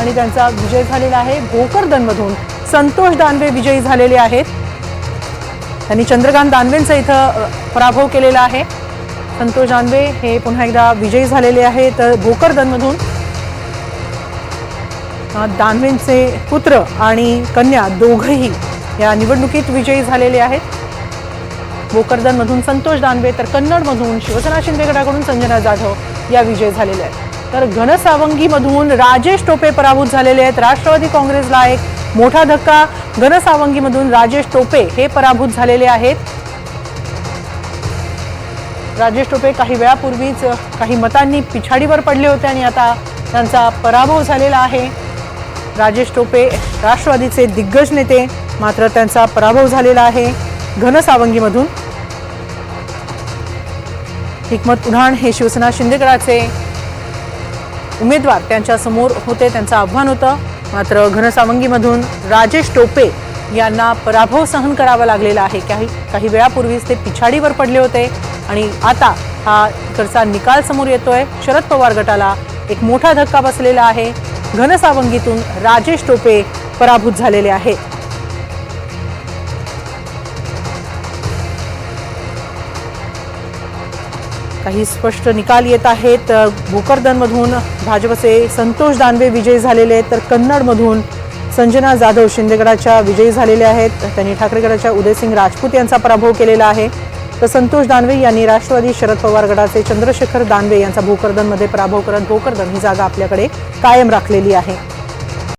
आणि त्यांचा विजय झालेला आहे. भोकरदनमधून संतोष दानवे विजयी झालेले आहेत. त्यांनी चंद्रकांत दानवेंचा इथं पराभव केलेला आहे. संतोष दानवे हे पुन्हा एकदा विजयी झालेले आहेत. तर भोकरदनमधून दानवेंचे पुत्र आणि कन्या दोघंही या निवडणुकीत विजयी झालेले आहेत. भोकरदनमधून संतोष दानवे तर कन्नडमधून शिवसेना शिंदे गटाकडून संजना जाधव या विजयी झालेल्या आहेत. तर घनसावंगीमधून राजेश टोपे पराभूत झालेले आहेत. राष्ट्रवादी काँग्रेसला एक मोठा धक्का. घनसावंगीमधून राजेश टोपे हे पराभूत झालेले आहेत. राजेश टोपे काही वेळापूर्वीच काही मतांनी पिछाडीवर पडले होते आणि आता त्यांचा पराभव झालेला आहे. राजेश टोपे राष्ट्रवादीचे दिग्गज नेते मात्र त्यांचा पराभव झालेला आहे घनसावंगीमधून. हिकमत उन्हाण हे शिवसेना शिंदेगडाचे उमेदवार त्यांच्यासमोर होते त्यांचं आव्हान होतं. मात्र घनसावंगीमधून राजेश टोपे यांना पराभव सहन करावा लागलेला आहे. काही काही वेळापूर्वीच ते पिछाडीवर पडले होते आणि आता हा इकडचा निकाल समोर येतोय. शरद पवार गटाला एक मोठा धक्का बसलेला आहे. घनसावंगीतून राजेश टोपे पराभूत झालेले आहेत. काही स्पष्ट निकाल येत आहेत. भोकरदनमधून भाजपचे संतोष दानवे विजयी झालेले आहेत तर कन्नडमधून संजना जाधव शिंदेगडाच्या विजयी झालेले आहेत. त्यांनी ठाकरेगडाच्या उदयसिंग राजपूत यांचा पराभव केलेला आहे. तर संतोष दानवे यांनी राष्ट्रवादी शरद पवार गडाचे चंद्रशेखर दानवे यांचा भोकरदनमध्ये पराभव करत भोकरदन ही जागा आपल्याकडे कायम राखलेली आहे.